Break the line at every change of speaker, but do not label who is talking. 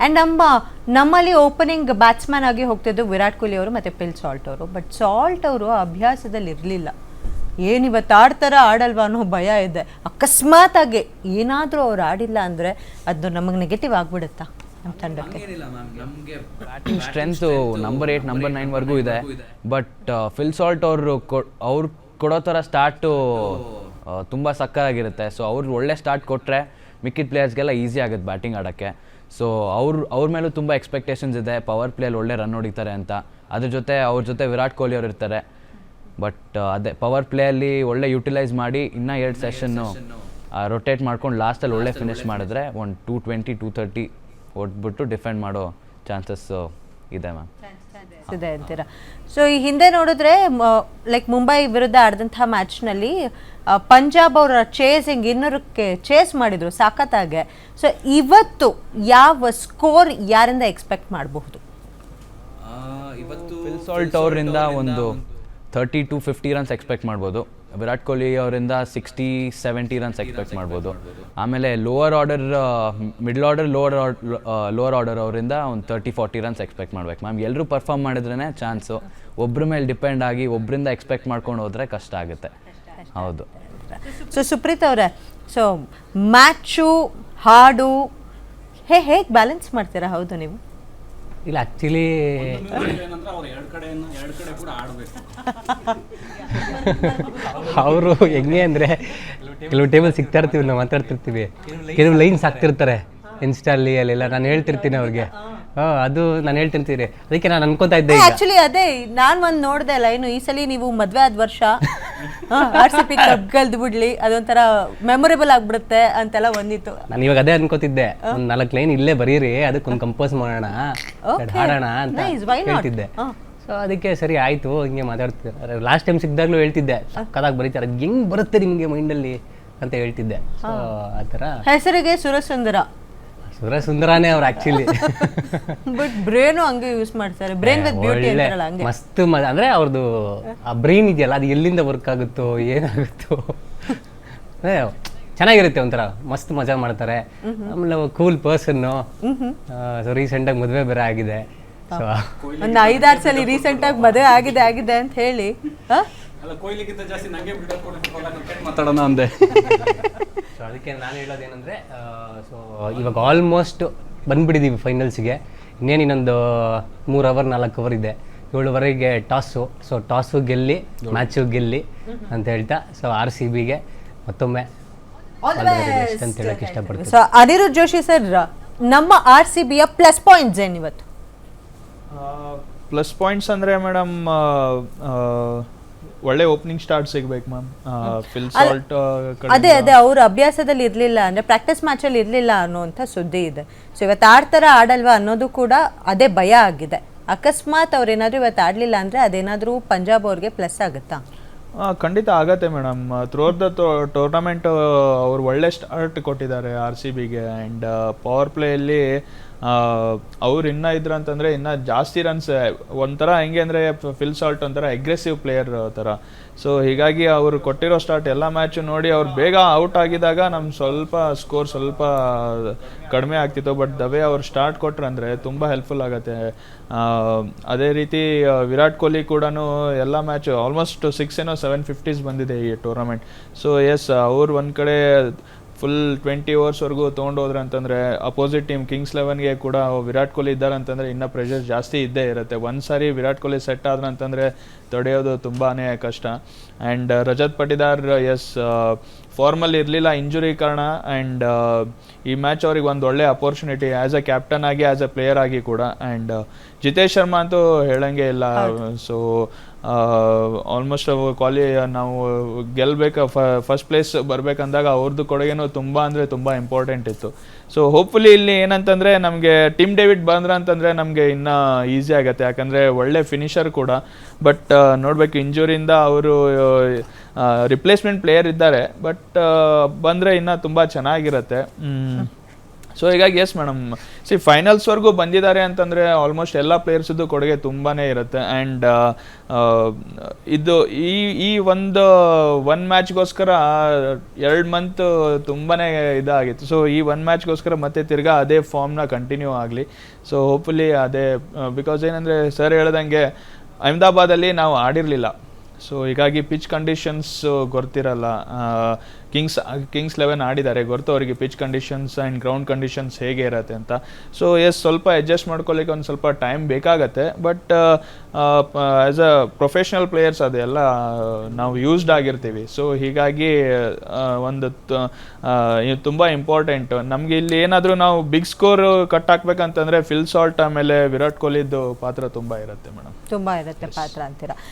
And ನಮ್ಮ ನಮ್ಮಲ್ಲಿ opening batsman ಆಗಿ ಹೋಗ್ತಿದ್ದು ವಿರಾಟ್ ಕೊಹ್ಲಿ ಅವರು ಮತ್ತು ಪಿಲ್ ಸಾಲ್ಟ್ ಅವರು. ಬಟ್ ಸಾಲ್ಟ್ ಅವರು ಅಭ್ಯಾಸದಲ್ಲಿ ಇರಲಿಲ್ಲ. ಏನು ಇವತ್ತು ಆಡ್ತಾರ ಆಡಲ್ವಾ ಅನ್ನೋ ಭಯ ಇದೆ. ಅಕಸ್ಮಾತ್ ಆಗಿ ಏನಾದರೂ ಅವ್ರು ಆಡಿಲ್ಲ ಅಂದರೆ ಅದು ನಮಗೆ ನೆಗೆಟಿವ್ ಆಗಿಬಿಡುತ್ತಾ? ನಮ್ಮ ತಂಡಕ್ಕೆ.
Batting strength number eight number ನೈನ್ವರೆಗೂ ಇದೆ. ಬಟ್ ಫಿಲ್ ಸಾಲ್ಟ್ ಅವರು ಅವ್ರು ಕೊಡೋ ಥರ ಸ್ಟಾರ್ಟು ತುಂಬ ಸಕ್ಕರಾಗಿರುತ್ತೆ ಸೊ ಅವ್ರು ಒಳ್ಳೆ ಸ್ಟಾರ್ಟ್ ಕೊಟ್ಟರೆ ಮಿಕ್ಕಿದ ಪ್ಲೇಯರ್ಸ್ಗೆಲ್ಲ ಈಸಿ ಆಗುತ್ತೆ ಬ್ಯಾಟಿಂಗ್ ಆಡೋಕ್ಕೆ. ಸೊ ಅವ್ರ ಅವ್ರ ಮೇಲೂ ತುಂಬ ಎಕ್ಸ್ಪೆಕ್ಟೇಷನ್ಸ್ ಇದೆ ಪವರ್ ಪ್ಲೇಯಲ್ಲಿ ಒಳ್ಳೆ ರನ್ ಹೊಡಿತಾರೆ ಅಂತ. ಅದ್ರ ಜೊತೆ ಅವ್ರ ಜೊತೆ ವಿರಾಟ್ ಕೊಹ್ಲಿ ಅವರು ಇರ್ತಾರೆ. ಬಟ್ ಅದೇ ಪವರ್ ಪ್ಲೇಯಲ್ಲಿ ಒಳ್ಳೆ ಯುಟಿಲೈಸ್ ಮಾಡಿ ಇನ್ನೂ ಎರಡು ಸೆಷನ್ನು ರೊಟೇಟ್ ಮಾಡ್ಕೊಂಡು ಲಾಸ್ಟಲ್ಲಿ ಒಳ್ಳೆ ಫಿನಿಶ್ ಮಾಡಿದ್ರೆ ಒಂದು ಟೂ ಟ್ವೆಂಟಿ ಟೂ ತರ್ಟಿ ಹೊಡ್ಬಿಟ್ಟು ಡಿಫೆಂಡ್ ಮಾಡೋ ಚಾನ್ಸಸ್ಸು ಇದೆ ಮ್ಯಾಮ್
ಇದೆ ಅಂತೀರಾ ಸೊ ಈ ಹಿಂದೆ ನೋಡಿದ್ರೆ ಲೈಕ್ ಮುಂಬೈ ವಿರುದ್ಧ ಆಡಿದಂತಹ ಮ್ಯಾಚ್ನಲ್ಲಿ ಪಂಜಾಬ್ ಅವರ ಚೇಸಿಂಗ್ ಇನ್ನೂರಕ್ಕೆ ಚೇಸ್ ಮಾಡಿದ್ರು ಸಾಕತ್ತಾಗೆ ಸೊ ಇವತ್ತು ಯಾವ ಸ್ಕೋರ್ ಯಾರಿಂದ ಎಕ್ಸ್ಪೆಕ್ಟ್ ಮಾಡಬಹುದು?
ಇವತ್ತು
ಫಿಲ್ ಸಾಲ್ಟ್ ಅವರಿಂದ ಒಂದು thirty to fifty runs expect ಮಾಡ್ಬೋದು. ವಿರಾಟ್ ಕೊಹ್ಲಿ ಅವರಿಂದ ಸಿಕ್ಸ್ಟಿ ಸೆವೆಂಟಿ ರನ್ಸ್ ಎಕ್ಸ್ಪೆಕ್ಟ್ ಮಾಡ್ಬೋದು. ಆಮೇಲೆ lower order middle order lower lower order ಅವರಿಂದ ಒಂದು ತರ್ಟಿ ಫಾರ್ಟಿ ರನ್ಸ್ ಎಕ್ಸ್ಪೆಕ್ಟ್ ಮಾಡ್ಬೇಕು. ಮ್ಯಾಮ್ ಎಲ್ಲರೂ ಪರ್ಫಾರ್ಮ್ ಮಾಡಿದ್ರೇ ಚಾನ್ಸು ಒಬ್ಬರ ಮೇಲೆ ಡಿಪೆಂಡ್ ಆಗಿ ಒಬ್ಬರಿಂದ ಎಕ್ಸ್ಪೆಕ್ಟ್ ಮಾಡ್ಕೊಂಡು ಹೋದರೆ ಕಷ್ಟ ಆಗುತ್ತೆ. ಹೌದು.
ಸೊ ಸುಪ್ರೀತ್ ಅವರೇ ಸೊ ಮ್ಯಾಚು ಹಾಡು ಹೇ ಹೇಗೆ ಬ್ಯಾಲೆನ್ಸ್ ಮಾಡ್ತೀರಾ? ಹೌದು ನೀವು.
ಇಲ್ಲ ಆ್ಯಕ್ಚುಲಿ
ಅವ್ರು
ಹೆಂಗೆ ಅಂದರೆ ಕೆಲವು ಟೇಬಲ್ ಸಿಗ್ತಾ ಇರ್ತೀವಿ, ನಾವು ಮಾತಾಡ್ತಿರ್ತೀವಿ. ಕೆಲವು ಲೈನ್ಸ್ ಹಾಕ್ತಿರ್ತಾರೆ ಇನ್ಸ್ಟಾಲ್ಲಿ ಅಲ್ಲೆಲ್ಲ. ನಾನು ಹೇಳ್ತಿರ್ತೀನಿ ಅವ್ರಿಗೆ. ಅದು ನಾನು ಹೇಳ್ತಿರ್ತೀರಿ ಅದಕ್ಕೆ ನಾನು ಅನ್ಕೋತಾ ಇದ್ದೆ ಈಗ.
ಆಕ್ಚುಲಿ ಅದೇ ನಾನ್ ಒಂದ್ ನೋಡ್ದೆ ಅಲ್ಲ ಏನು ಈ ಸಲಿ ನೀವು ಮದ್ವೆ ಆದ ವರ್ಷ ಆರ್ ಸಿ ಪಿ ಕಪ್ ಗೆಲ್ದು ಬಿಡ್ಲಿ ಅದೊಂಥರ ಮೆಮೊರೇಬಲ್ ಆಗ್ಬಿಡುತ್ತೆ ಅಂತೆಲ್ಲ ಒಂದಿತ್ತು.
ನಾನು ಇವಾಗ ಅದೇ ಅನ್ಕೋತಿದ್ದೆ. ಒಂದ್ ನಾಲ್ಕು ಲೈನ್ ಇಲ್ಲೇ ಬರೀರಿ ಅದಕ್ಕೊಂದು ಕಂಪೋಸ್ ಮಾಡೋಣ
Okay.
ಹಾಡೋಣ ಅಂತ
Nice, why not?
ಹೇಳ್ತಿದ್ದೆ.
ಹಾ.
ಸೊ ಅದಕ್ಕೆ ಸರಿ ಆಯ್ತು ಹಿಂಗೆ ಮಾತಾಡ್ತಿದ್ದೆ. ಲಾಸ್ಟ್ ಟೈಮ್ ಸಿಕ್ಕಿದಾಗ್ಲೂ ಹೇಳ್ತಿದ್ದೆ ಕದಾಗ್ ಬರೀತಾರೆ ಅದು ಹೆಂಗ್ ಬರುತ್ತೆ ನಿಮಗೆ ಮೈಂಡಲ್ಲಿ ಅಂತ ಹೇಳ್ತಿದ್ದೆ. ಸೊ ಆ ಥರ.
ಹೆಸರಿಗೆ ಸುರಸುಂದರ.
ಸುರ ಸುಂದರಾನೇ ಅವ್ರು ಆ್ಯಕ್ಚುಲಿ
ಬಟ್ ಬ್ರೇನು ಹಂಗೆ ಯೂಸ್ ಮಾಡ್ತಾರೆ. ಬ್ರೇನ್ ವಿತ್ ಬ್ಯೂಟಿ ಅಂತಾರಲ್ಲ ಹಂಗೆ.
ಮಸ್ತ್ ಮ ಅಂದ್ರೆ ಅವ್ರದ್ದು ಆ ಬ್ರೈನ್ ಇದೆಯಲ್ಲ ಅದು ಎಲ್ಲಿಂದ ವರ್ಕ್ ಆಗುತ್ತೋ ಏನಾಗುತ್ತೋ. ಅದೇ ಚೆನ್ನಾಗಿರುತ್ತೆ ಒಂಥರ. ಮಸ್ತ್ ಮಜಾ ಮಾಡ್ತಾರೆ. ಆಮೇಲೆ ಕೂಲ್ ಪರ್ಸನ್ನು ಸೊ ರೀಸೆಂಟಾಗಿ ಮದುವೆ ಬೇರೆ ಆಗಿದೆ. ಸೊ
ಒಂದ್ ಐದಾರು ಸಲ ರೀಸೆಂಟ್ ಆಗಿ ಮದುವೆ ಆಗಿದೆ ಆಗಿದೆ ಅಂತ ಹೇಳಿ. ಆ?
ಅಲ್ಲ ಕೊಹ್ಲಿಗಿಂತ ಜಾಸ್ತಿ ನಂಗೆ ಬಿಲ್ಡಪ್ ಕೊಡೋಣ ಮಾತಾಡೋಣ ಅಂದೆ.
ಸೊ ಅದಕ್ಕೆ ನಾನು ಹೇಳೋದೇನಂದ್ರೆ ಸೊ ಇವಾಗ ಆಲ್ಮೋಸ್ಟ್ ಬಂದ್ಬಿಟ್ಟಿದ್ದೀವಿ ಫೈನಲ್ಸ್ಗೆ ಇನ್ನೇನು ಇನ್ನೊಂದು ಮೂರು ಅವರ್ ನಾಲ್ಕು ಅವರ್ ಇದೆ. ಏಳುವರೆಗೆ ಟಾಸು. ಸೊ ಟಾಸು ಗೆಲ್ಲಿ ಮ್ಯಾಚು ಗೆಲ್ಲಿ ಅಂತ ಹೇಳ್ತಾ ಸೊ ಆರ್ ಸಿ ಬಿಗೆ ಮತ್ತೊಮ್ಮೆ ಅಂತ ಹೇಳಕ್ಕೆ ಇಷ್ಟಪಡ್ತೀನಿ.
ಸೊ ಅನಿರುದ್ಧ ಜೋಶಿ ಸರ್ ನಮ್ಮ ಆರ್ ಸಿ ಬಿಯ ಪ್ಲಸ್ ಪಾಯಿಂಟ್ಸ್ ಏನು ಇವತ್ತು?
ಪ್ಲಸ್ ಪಾಯಿಂಟ್ಸ್ ಅಂದರೆ ಮೇಡಮ್ ಒಳ್ಳೆ ಓಪನಿಂಗ್ ಸ್ಟಾರ್ಟ್ ಸಿಗ್ಬೇಕು ಮ್ಯಾಮ್ ಫಿಲ್ ಸಾಲ್ಟ್
ಅದೇ ಅದೇ ಅವ್ರ ಅಭ್ಯಾಸದಲ್ಲಿ ಇರ್ಲಿಲ್ಲ ಅಂದ್ರೆ ಪ್ರಾಕ್ಟೀಸ್ ಮ್ಯಾಚ್ ಅಲ್ಲಿ ಇರ್ಲಿಲ್ಲ ಅನ್ನುವಂಥ ಸುದ್ದಿ ಇದೆ. ಸೊ ಇವತ್ತು ಆಡ್ತಾರ ಆಡಲ್ವಾ ಅನ್ನೋದು ಕೂಡ ಅದೇ ಭಯ ಆಗಿದೆ. ಅಕಸ್ಮಾತ್ ಅವ್ರೇನಾದ್ರೂ ಇವತ್ತು ಆಡ್ಲಿಲ್ಲ ಅಂದ್ರೆ ಅದೇನಾದ್ರೂ ಪಂಜಾಬ್ ಅವ್ರಿಗೆ ಪ್ಲಸ್ ಆಗುತ್ತಾ?
ಖಂಡಿತ ಆಗತ್ತೆ ಮೇಡಮ್ ಥ್ರೋರ್ ದ ಟೂರ್ನಮೆಂಟ್ ಅವ್ರು ಒಳ್ಳೆ ಸ್ಟಾರ್ಟ್ ಕೊಟ್ಟಿದ್ದಾರೆ ಆರ್ ಸಿ ಬಿಗೆ ಆ್ಯಂಡ್ ಪವರ್ ಪ್ಲೇಯಲ್ಲಿ ಅವ್ರು ಇನ್ನೂ ಇದ್ರು ಅಂತಂದರೆ ಇನ್ನೂ ಜಾಸ್ತಿ ರನ್ಸ್ ಒಂಥರ ಹೆಂಗೆ ಅಂದರೆ ಫಿಲ್ ಸಾಲ್ಟ್ ಒಂಥರ ಅಗ್ರೆಸಿವ್ ಪ್ಲೇಯರ್ ಥರ ಸೊ ಹೀಗಾಗಿ ಅವರು ಕೊಟ್ಟಿರೋ ಸ್ಟಾರ್ಟ್ ಎಲ್ಲ ಮ್ಯಾಚು ನೋಡಿ ಅವ್ರು ಬೇಗ ಔಟ್ ಆಗಿದಾಗ ನಮ್ಮ ಸ್ವಲ್ಪ ಸ್ಕೋರ್ ಸ್ವಲ್ಪ ಕಡಿಮೆ ಆಗ್ತಿತ್ತು. ಬಟ್ ದವೆ ಅವ್ರು ಸ್ಟಾರ್ಟ್ ಕೊಟ್ರು ಅಂದರೆ ತುಂಬ ಹೆಲ್ಪ್ಫುಲ್ ಆಗುತ್ತೆ. ಅದೇ ರೀತಿ ವಿರಾಟ್ ಕೊಹ್ಲಿ ಕೂಡ ಎಲ್ಲ ಮ್ಯಾಚು ಆಲ್ಮೋಸ್ಟ್ ಸಿಕ್ಸ್ ಏನೋ ಸೆವೆನ್ ಫಿಫ್ಟೀಸ್ ಬಂದಿದೆ ಈ ಟೂರ್ನಮೆಂಟ್ ಸೊ ಎಸ್ ಅವ್ರು ಒಂದು ಕಡೆ ಫುಲ್ ಟ್ವೆಂಟಿ ಓವರ್ಸ್ವರೆಗೂ ತೊಗೊಂಡು ಹೋದ್ರೆ ಅಂತಂದರೆ ಅಪೋಸಿಟ್ ಟೀಮ್ ಕಿಂಗ್ಸ್ ಲೆವೆನ್ಗೆ ಕೂಡ ವಿರಾಟ್ ಕೊಹ್ಲಿ ಇದ್ದಾರೆ ಅಂತಂದರೆ ಇನ್ನೂ ಪ್ರೆಷರ್ ಜಾಸ್ತಿ ಇದ್ದೇ ಇರುತ್ತೆ. ಒಂದು ಸಾರಿ ವಿರಾಟ್ ಕೊಹ್ಲಿ ಸೆಟ್ ಆದ್ರೆ ಅಂತಂದರೆ ತಡೆಯೋದು ತುಂಬಾ ಕಷ್ಟ. ಆ್ಯಂಡ್ ರಜತ್ ಪಟಿದಾರ್ ಎಸ್ ಫಾರ್ಮಲ್ಲಿ ಇರಲಿಲ್ಲ ಇಂಜುರಿ ಕಾರಣ ಆ್ಯಂಡ್ ಈ ಮ್ಯಾಚ್ ಅವ್ರಿಗೆ ಒಂದು ಒಳ್ಳೆ ಅಪರ್ಚುನಿಟಿ ಆ್ಯಸ್ ಅ ಕ್ಯಾಪ್ಟನ್ ಆಗಿ ಆ್ಯಸ್ ಅ ಪ್ಲೇಯರ್ ಆಗಿ ಕೂಡ. ಆ್ಯಂಡ್ ಜಿತೇಶ್ ಶರ್ಮಾ ಅಂತೂ ಹೇಳಂಗೆ ಇಲ್ಲ. ಸೊ ಆಲ್ಮೋಸ್ಟ್ ಕ್ವಾಲಿ ನಾವು ಗೆಲ್ಲಬೇಕು ಫಸ್ಟ್ ಪ್ಲೇಸ್ ಬರಬೇಕಂದಾಗ ಅವ್ರದ್ದು ಕೊಡುಗೆನೂ ತುಂಬ ಅಂದರೆ ತುಂಬ ಇಂಪಾರ್ಟೆಂಟ್ ಇತ್ತು. ಸೊ ಹೋಪ್ಫುಲಿ ಇಲ್ಲಿ ಏನಂತಂದರೆ ನಮಗೆ ಟಿಮ್ ಡೇವಿಡ್ ಬಂದ್ರ ಅಂತಂದರೆ ನಮಗೆ ಇನ್ನೂ ಈಸಿ ಆಗುತ್ತೆ. ಯಾಕಂದರೆ ಒಳ್ಳೆ ಫಿನಿಷರ್ ಕೂಡ. ಬಟ್ ನೋಡಬೇಕು, ಇಂಜುರಿಯಿಂದ ಅವರು ರಿಪ್ಲೇಸ್ಮೆಂಟ್ ಪ್ಲೇಯರ್ ಇದ್ದಾರೆ. ಬಟ್ ಬಂದರೆ ಇನ್ನೂ ತುಂಬ ಚೆನ್ನಾಗಿರುತ್ತೆ. ಸೊ ಹೀಗಾಗಿ ಎಸ್ ಮೇಡಮ್ ಸಿ ಫೈನಲ್ಸ್ವರೆಗೂ ಬಂದಿದ್ದಾರೆ ಅಂತಂದರೆ ಆಲ್ಮೋಸ್ಟ್ ಎಲ್ಲ ಪ್ಲೇಯರ್ಸದ್ದು ಕೊಡುಗೆ ತುಂಬಾ ಇರುತ್ತೆ. ಆ್ಯಂಡ್ ಇದು ಈ ಈ ಒಂದು ಒನ್ ಮ್ಯಾಚ್ಗೋಸ್ಕರ ಎರಡು ಮಂತ್ ತುಂಬಾ ಇದಾಗಿತ್ತು. ಸೊ ಈ ಒನ್ ಮ್ಯಾಚ್ಗೋಸ್ಕರ ಮತ್ತೆ ತಿರ್ಗಾ ಅದೇ ಫಾರ್ಮ್ನ ಕಂಟಿನ್ಯೂ ಆಗಲಿ. ಸೊ ಹೋಪ್ಫುಲಿ ಅದೇ ಬಿಕಾಸ್ ಏನಂದರೆ ಸರ್ ಹೇಳ್ದಂಗೆ ಅಹಮದಾಬಾದಲ್ಲಿ ನಾವು ಆಡಿರಲಿಲ್ಲ. ಸೊ ಹೀಗಾಗಿ ಪಿಚ್ ಕಂಡೀಷನ್ಸ್ ಗೊತ್ತಿರಲ್ಲ ಕಿಂಗ್ಸ್ ಕಿಂಗ್ಸ್ ಲೆವೆನ್ ಆಡಿದ್ದಾರೆ. ಗೊತ್ತು ಅವರಿಗೆ pitch conditions and ground conditions ಹೇಗೆ ಇರತ್ತೆ ಅಂತ. ಸೊ ಎಸ್ ಸ್ವಲ್ಪ ಅಡ್ಜಸ್ಟ್ ಮಾಡ್ಕೊಳ್ಳಿಕ್ಕೆ ಒಂದು ಸ್ವಲ್ಪ ಟೈಮ್ ಬೇಕಾಗತ್ತೆ. But as a professional players ಅದೆಲ್ಲ ನಾವು ಯೂಸ್ಡ್ ಆಗಿರ್ತೀವಿ. ಸೊ ಹೀಗಾಗಿ ಒಂದು ತುಂಬ ಇಂಪಾರ್ಟೆಂಟ್ ನಮಗೆ ಇಲ್ಲಿ ಏನಾದರೂ ನಾವು ಬಿಗ್ ಸ್ಕೋರ್ ಕಟ್ ಹಾಕ್ಬೇಕಂತಂದರೆ ಫಿಲ್ ಸಾಲ್ಟ್ ಆಮೇಲೆ ವಿರಾಟ್ ಕೊಹ್ಲಿದ್ದು ಪಾತ್ರ ತುಂಬ ಇರುತ್ತೆ ಮೇಡಮ್
ತುಂಬ ಇರುತ್ತೆ ಪಾತ್ರ ಅಂತೀರಾ?